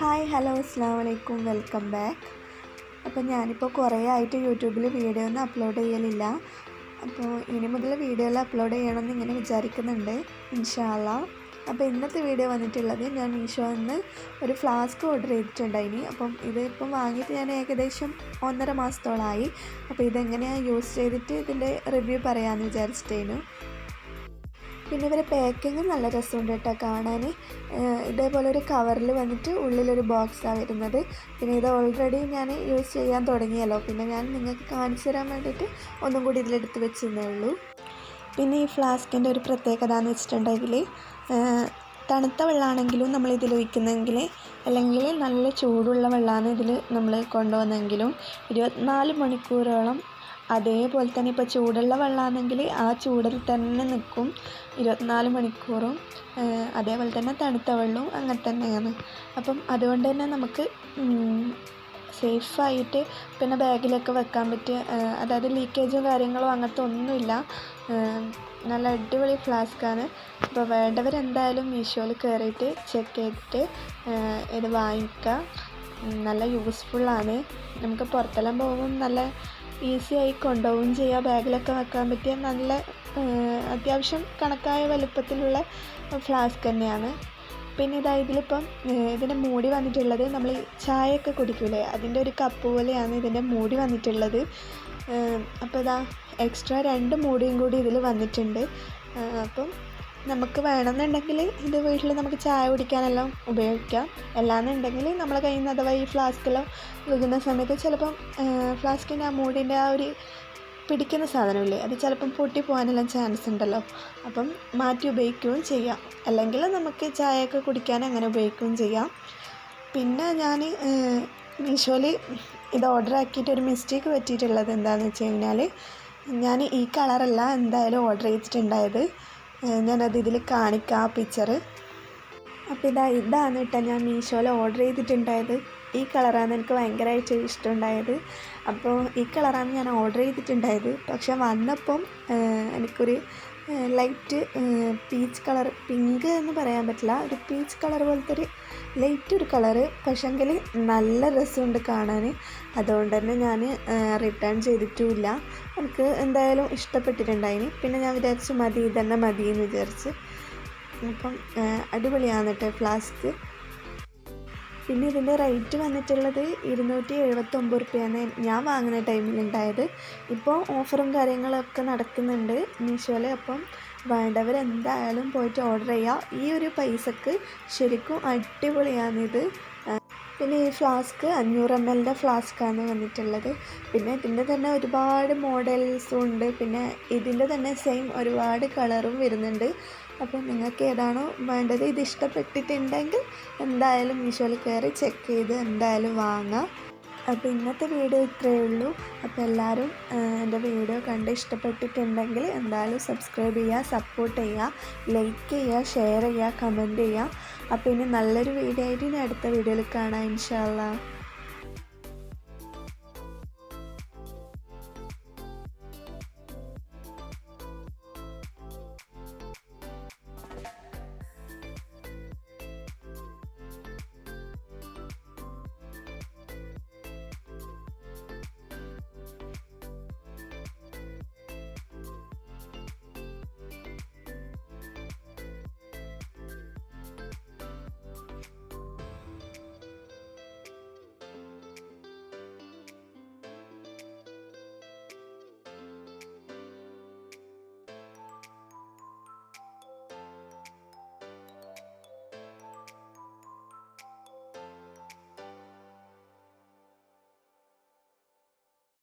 Hi hello അസ്സാം വലൈക്കും welcome back. അപ്പോൾ ഞാനിപ്പോൾ കുറേ ആയിട്ട് യൂട്യൂബിൽ വീഡിയോ ഒന്നും അപ്ലോഡ് ചെയ്യലില്ല. അപ്പോൾ ഇനി മുതൽ വീഡിയോയിൽ അപ്ലോഡ് ചെയ്യണമെന്ന് ഇങ്ങനെ വിചാരിക്കുന്നുണ്ട്. ഇൻഷാല്ല അപ്പോൾ ഇന്നത്തെ വീഡിയോ വന്നിട്ടുള്ളത് ഞാൻ മീഷോ നിന്ന് ഒരു ഫ്ലാസ്ക് ഓർഡർ ചെയ്തിട്ടുണ്ടായിനി. അപ്പം ഇത് ഇപ്പം വാങ്ങിയിട്ട് ഞാൻ ഏകദേശം ഒന്നര മാസത്തോളമായി അപ്പോൾ ഇതെങ്ങനെയാണ് യൂസ് ചെയ്തിട്ട് ഇതിന്റെ റിവ്യൂ പറയാമെന്ന് വിചാരിച്ചിട്ടേനു. പിന്നെ ഇവരെ പാക്കിങ് നല്ല രസമുണ്ട് കേട്ടോ കാണാൻ. ഇതേപോലെ ഒരു കവറിൽ വന്നിട്ട് ഉള്ളിലൊരു ബോക്സാണ് വരുന്നത്. പിന്നെ ഇത് ഓൾറെഡി ഞാൻ യൂസ് ചെയ്യാൻ തുടങ്ങിയല്ലോ. പിന്നെ ഞാൻ നിങ്ങൾക്ക് കാണിച്ചു തരാൻ വേണ്ടിയിട്ട് ഒന്നും കൂടി ഇതിലെടുത്ത് വെച്ചെന്നേ ഉള്ളൂ. പിന്നെ ഈ ഫ്ലാസ്കിന്റെ ഒരു പ്രത്യേകത എന്ന് വെച്ചിട്ടുണ്ടെങ്കിൽ തണുത്ത വെള്ളമാണെങ്കിലും നമ്മൾ ഇതിൽ ഒഴിക്കുന്നെങ്കിൽ അല്ലെങ്കിൽ നല്ല ചൂടുള്ള വെള്ളമാണ് ഇതിൽ നമ്മൾ കൊണ്ടുവന്നെങ്കിലും ഇരുപത്തിനാല് മണിക്കൂറോളം അതേപോലെ തന്നെ ഇപ്പോൾ ചൂടുള്ള വെള്ളമാണെങ്കിൽ ആ ചൂടിൽ തന്നെ നിൽക്കും ഇരുപത്തിനാല് മണിക്കൂറും അതേപോലെ തന്നെ തണുത്ത വെള്ളവും അങ്ങനെ തന്നെയാണ്. അപ്പം അതുകൊണ്ട് തന്നെ നമുക്ക് സേഫായിട്ട് പിന്നെ ബാഗിലൊക്കെ വെക്കാൻ പറ്റിയ അതായത് ലീക്കേജും കാര്യങ്ങളും അങ്ങനത്തെ ഒന്നുമില്ല. നല്ല അടിപൊളി ഫ്ലാസ്ക്കാണ്. അപ്പോൾ വേണ്ടവരെന്തായാലും മീഷോയിൽ കയറിയിട്ട് ചെക്ക് ചെയ്തിട്ട് ഇത് വാങ്ങിക്കുക നല്ല യൂസ്ഫുള്ളാണ്. നമുക്ക് പുറത്തെല്ലാം പോകുമ്പോൾ നല്ല ഈസി ആയി കൊണ്ടുപോവുകയും ചെയ്യാം. ബാഗിലൊക്കെ വെക്കാൻ പറ്റിയ നല്ല അത്യാവശ്യം കണക്കായ വലുപ്പത്തിലുള്ള ഫ്ലാസ്ക് തന്നെയാണ്. പിന്നെ ഇതാ ഇതിലിപ്പം ഇതിന്റെ മൂടി വന്നിട്ടുള്ളത് നമ്മൾ ചായയൊക്കെ കുടിക്കൂലേ? അതിന്റെ ഒരു കപ്പ് പോലെയാണ് ഇതിന്റെ മൂടി വന്നിട്ടുള്ളത്. അപ്പോൾ ഇതാ എക്സ്ട്രാ രണ്ട് മൂടിയും കൂടി ഇതിൽ വന്നിട്ടുണ്ട്. അപ്പം നമുക്ക് വേണമെന്നുണ്ടെങ്കിൽ ഇത് വീട്ടിൽ നമുക്ക് ചായ കുടിക്കാനെല്ലാം ഉപയോഗിക്കാം. അല്ലാന്നുണ്ടെങ്കിൽ നമ്മളെ കയ്യിൽ നിന്ന് അഥവാ ഈ ഫ്ലാസ്കിലോ വിൽക്കുന്ന സമയത്ത് ചിലപ്പം ഫ്ലാസ്കിന്റെ ആ മൂടിന്റെ ആ ഒരു പിടിക്കുന്ന സാധനമില്ലേ അത് ചിലപ്പം പൊട്ടി പോകാനെല്ലാം ചാൻസ് ഉണ്ടല്ലോ. അപ്പം മാറ്റി ഉപയോഗിക്കുകയും ചെയ്യാം. അല്ലെങ്കിൽ നമുക്ക് ചായയൊക്കെ കുടിക്കാൻ അങ്ങനെ ഉപയോഗിക്കുകയും ചെയ്യാം. പിന്നെ ഞാൻ മീഷോയിൽ ഇത് ഓർഡർ ആക്കിയിട്ട് ഒരു മിസ്റ്റേക്ക് പറ്റിയിട്ടുള്ളത് എന്താണെന്ന് വെച്ച് കഴിഞ്ഞാൽ ഞാൻ ഈ കളറല്ല എന്തായാലും ഓർഡർ ചെയ്തിട്ടുണ്ടായത്. ഞാനത് ഇതിൽ കാണിക്കാം ആ പിക്ചർ അപ്പോൾ ഇതാ ഇതാണ് കേട്ടോ ഞാൻ മീഷോയിൽ ഓർഡർ ചെയ്തിട്ടുണ്ടായത്. ഈ കളറാണ് എനിക്ക് ഭയങ്കരമായിട്ട് ഇഷ്ടമുണ്ടായത്. അപ്പോൾ ഈ കളറാണ് ഞാൻ ഓർഡർ ചെയ്തിട്ടുണ്ടായത്. പക്ഷെ വന്നപ്പം എനിക്കൊരു ലൈറ്റ് പീച്ച് കളർ പിങ്ക് എന്ന് പറയാൻ പറ്റില്ല. ഒരു പീച്ച് കളർ പോലത്തെ ഒരു ലൈറ്റ് ഒരു കളറ്. പക്ഷെങ്കിൽ നല്ല രസമുണ്ട് കാണാൻ അതുകൊണ്ട് തന്നെ ഞാൻ റിട്ടേൺ ചെയ്തിട്ടുമില്ല. എനിക്ക് എന്തായാലും ഇഷ്ടപ്പെട്ടിട്ടുണ്ടായിന്. പിന്നെ ഞാൻ വിചാരിച്ചു മതി ഇതന്നെ മതി എന്ന് വിചാരിച്ച്. അപ്പം അടിപൊളിയാണ് കേട്ടോ ഫ്ലാസ്ക് പിന്നെ ഇതിന്റെ റേറ്റ് വന്നിട്ടുള്ളത് ഇരുന്നൂറ്റി എഴുപത്തൊമ്പത് റുപ്യാണ് ഞാൻ വാങ്ങുന്ന ടൈമിലുണ്ടായത്. ഇപ്പോൾ ഓഫറും കാര്യങ്ങളൊക്കെ നടക്കുന്നുണ്ട്. മീഷോയിൽ അപ്പം വേണ്ടവർ എന്തായാലും പോയിട്ട് ഓർഡർ ചെയ്യുക. ഈ ഒരു പൈസക്ക് ശരിക്കും അടിപൊളിയാണിത്. പിന്നെ ഈ ഫ്ലാസ്ക് അഞ്ഞൂറ് എം എല്ലിന്റെ ഫ്ലാസ്ക്കാണ് വന്നിട്ടുള്ളത്. പിന്നെ ഇതിന്റെ തന്നെ ഒരുപാട് മോഡൽസും ഉണ്ട്. പിന്നെ ഇതിന്റെ തന്നെ സെയിം ഒരുപാട് കളറും വരുന്നുണ്ട്. അപ്പോൾ നിങ്ങൾക്ക് ഏതാണോ വേണ്ടത് ഇത് ഇഷ്ടപ്പെട്ടിട്ടുണ്ടെങ്കിൽ എന്തായാലും മീഷോയിൽ കയറി ചെക്ക് ചെയ്ത് എന്തായാലും വാങ്ങാം. അപ്പോൾ ഇന്നത്തെ വീഡിയോ ഇത്രയേ ഉള്ളൂ. അപ്പോൾ എല്ലാവരും എന്റെ വീഡിയോ കണ്ട് ഇഷ്ടപ്പെട്ടിട്ടുണ്ടെങ്കിൽ എന്തായാലും സബ്സ്ക്രൈബ് ചെയ്യുക സപ്പോർട്ട് ചെയ്യുക ലൈക്ക് ചെയ്യുക ഷെയർ ചെയ്യുക കമന്റ് ചെയ്യുക. അപ്പോൾ ഇനി നല്ലൊരു വീഡിയോ ആയിട്ട് ഇനി അടുത്ത വീഡിയോയിൽ കാണാം ഇൻഷാല്ലാ